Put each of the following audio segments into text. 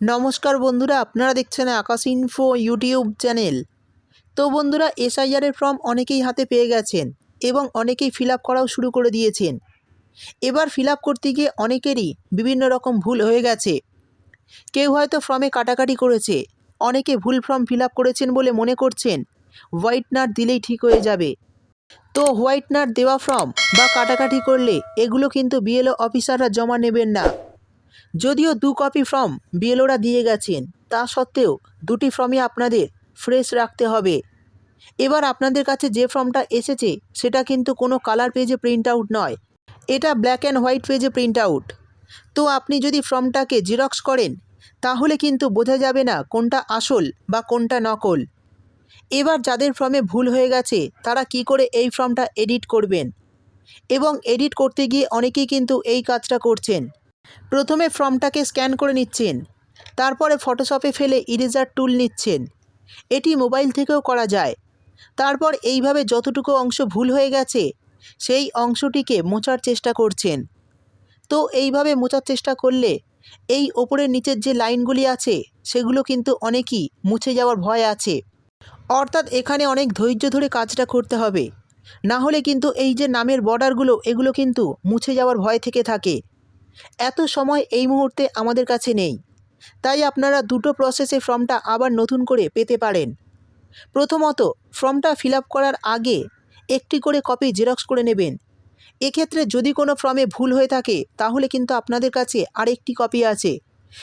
নমস্কার বন্ধুরা, আপনারা দেখছেন আকাশ ইনফো ইউটিউব চ্যানেল তো বন্ধুরা এসআইআরের ফর্ম অনেকেই হাতে পেয়ে গেছেন এবং অনেকেই ফিল করাও শুরু করে দিয়েছেন। এবার ফিল করতে গিয়ে অনেকেরই বিভিন্ন রকম ভুল হয়ে গেছে। কেউ হয়তো ফর্মে কাটাকাটি করেছে, অনেকে ভুল ফর্ম ফিল করেছেন বলে মনে করছেন হোয়াইটনার দিলেই ঠিক হয়ে যাবে। তো হোয়াইটনার দেওয়া ফর্ম বা কাটাকাটি করলে এগুলো কিন্তু বিএলও অফিসাররা জমা নেবেন না। যদিও দু কপি ফর্ম বিএলওরা দিয়ে গেছেন, তা সত্ত্বেও দুটি ফর্মই আপনাদের ফ্রেশ রাখতে হবে। এবার আপনাদের কাছে যে ফর্মটা এসেছে, সেটা কিন্তু কোনো কালার পেজে প্রিন্ট আউট নয়। এটা ব্ল্যাক অ্যান্ড হোয়াইট পেজে প্রিন্ট আউট তো আপনি যদি ফর্মটাকে জিরক্স করেন, তাহলে কিন্তু বোঝা যাবে না কোনটা আসল বা কোনটা নকল। এবার যাদের ফর্মে ভুল হয়ে গেছে, তারা কি করে এই ফর্মটা এডিট করবেন? এবং এডিট করতে গিয়ে অনেকেই কিন্তু এই কাজটা করছেন। প্রথমে ফর্মটাকে স্ক্যান করে নিচ্ছেন। তারপরে ফটোশপে ফেলে ইরেজার টুল নিচ্ছেন। এটি মোবাইল থেকেও করা যায়। তারপর এইভাবে যতটুকু অংশ ভুল হয়ে গেছে, সেই অংশটিকে মোছার চেষ্টা করছেন। তো এইভাবে মোচার চেষ্টা করলে এই ওপরের নিচের যে লাইনগুলি আছে, সেগুলো কিন্তু অনেকই মুছে যাওয়ার ভয় আছে। অর্থাৎ এখানে অনেক ধৈর্য ধরে কাজটা করতে হবে। না হলে কিন্তু এই যে নামের বর্ডারগুলো এগুলো কিন্তু মুছে যাওয়ার ভয় থেকে থাকে। এত সময় এই মুহূর্তে আমাদের কাছে নেই। তাই আপনারা দুটো প্রসেসে ফর্মটা আবার নতুন করে পেতে পারেন। প্রথমত, ফর্মটা ফিল করার আগে একটি করে কপি জেরক্স করে নেবেন। এক্ষেত্রে যদি কোনো ফর্মে ভুল হয়ে থাকে, তাহলে কিন্তু আপনাদের কাছে আরেকটি কপি আছে।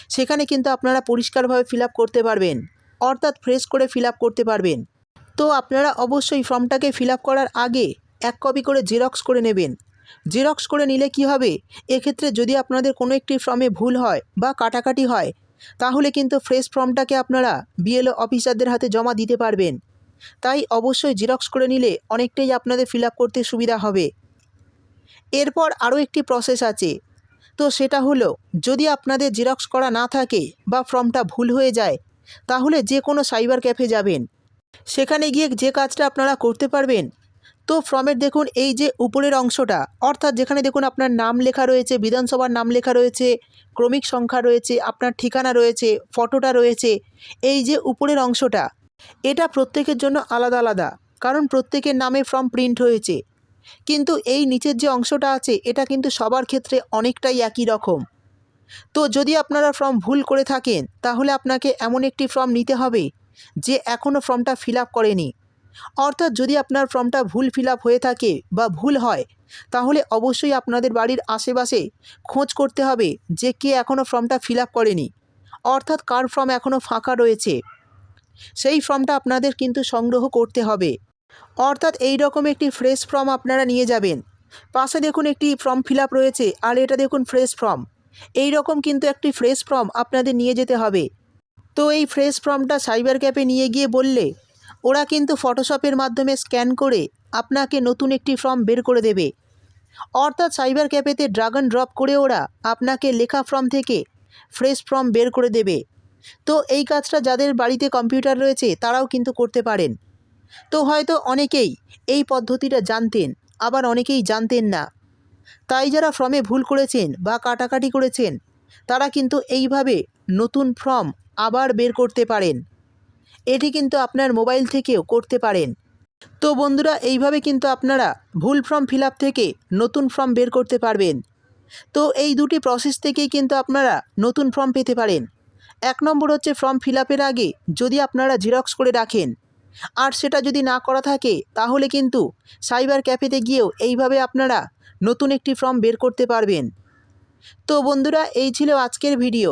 সেখানে কিন্তু আপনারা পরিষ্কারভাবে ফিল করতে পারবেন, অর্থাৎ ফ্রেশ করে ফিল করতে পারবেন। তো আপনারা অবশ্যই ফর্মটাকে ফিল করার আগে এক কপি করে জেরক্স করে নেবেন। জেরক্স করে নিলে কি হবে? এক্ষেত্রে যদি আপনাদের কোনো একটি ফর্মে ভুল হয় বা কাটাকাটি হয়, তাহলে কিন্তু ফ্রেশ ফর্মটাকে আপনারা বিএলও অফিসারদের হাতে জমা দিতে পারবেন। তাই অবশ্যই জেরক্স করে নিলে অনেকটাই আপনাদের ফিল করতে সুবিধা হবে। এরপর আরও একটি প্রসেস আছে। তো সেটা হলো, যদি আপনাদের জেরক্স করা না থাকে বা ফর্মটা ভুল হয়ে যায়, তাহলে যে কোনো সাইবার ক্যাফে যাবেন। সেখানে গিয়ে যে কাজটা আপনারা করতে পারবেন তো ফর্মের দেখুন এই যে উপরের অংশটা, অর্থাৎ যেখানে দেখুন আপনার নাম লেখা রয়েছে, বিধানসভার নাম লেখা রয়েছে, ক্রমিক সংখ্যা রয়েছে, আপনার ঠিকানা রয়েছে, ফটোটা রয়েছে, এই যে উপরের অংশটা, এটা প্রত্যেকের জন্য আলাদা আলাদা, কারণ প্রত্যেকের নামে ফর্ম প্রিন্ট হয়েছে। কিন্তু এই নিচের যে অংশটা আছে, এটা কিন্তু সবার ক্ষেত্রে অনেকটাই একই রকম। তো যদি আপনারা ফর্ম ভুল করে থাকেন, তাহলে আপনাকে এমন একটি ফর্ম নিতে হবে, যে এখনও ফর্মটা ফিল আপ করেনি। অর্থাৎ যদি আপনার ফর্মটা ভুল ফিল হয়ে থাকে বা ভুল হয়, তাহলে অবশ্যই আপনাদের বাড়ির আশেপাশে খোঁজ করতে হবে যে কে এখনও ফর্মটা ফিল করেনি, অর্থাৎ কার ফর্ম এখনও ফাঁকা রয়েছে। সেই ফর্মটা আপনাদের কিন্তু সংগ্রহ করতে হবে। অর্থাৎ এই রকম একটি ফ্রেশ ফর্ম আপনারা নিয়ে যাবেন। পাশে দেখুন একটি ফর্ম ফিল রয়েছে, আর এটা দেখুন ফ্রেশ ফর্ম এই রকম কিন্তু একটি ফ্রেশ ফর্ম আপনাদের নিয়ে যেতে হবে। তো এই ফ্রেশ ফর্মটা সাইবার ক্যাফে নিয়ে গিয়ে বললে ওরা কিন্তু ফটোশপের মাধ্যমে স্ক্যান করে আপনাকে নতুন একটি ফর্ম বের করে দেবে। অর্থাৎ সাইবার ক্যাফেতে ড্রাগন ড্রপ করে ওরা আপনাকে লেখা ফর্ম থেকে ফ্রেশ ফর্ম বের করে দেবে। তো এই কাজটা যাদের বাড়িতে কম্পিউটার রয়েছে, তারাও কিন্তু করতে পারেন। তো হয়তো অনেকেই এই পদ্ধতিটা জানতেন, আবার অনেকেই জানতেন না। তাই যারা ফর্মে ভুল করেছেন বা কাটাকাটি করেছেন, তারা কিন্তু এইভাবে নতুন ফর্ম আবার বের করতে পারেন। এটি কিন্তু আপনার মোবাইল থেকেও করতে পারেন। তো বন্ধুরা, এইভাবে কিন্তু আপনারা ভুল ফর্ম ফিল থেকে নতুন ফর্ম বের করতে পারবেন। তো এই দুটি প্রসেস থেকেই কিন্তু আপনারা নতুন ফর্ম পেতে পারেন। এক নম্বর হচ্ছে ফর্ম ফিল আগে যদি আপনারা জেরক্স করে রাখেন। আর সেটা যদি না করা থাকে, তাহলে কিন্তু সাইবার ক্যাফেতে গিয়েও এইভাবে আপনারা নতুন একটি ফর্ম বের করতে পারবেন। তো বন্ধুরা, এই ছিল আজকের ভিডিও।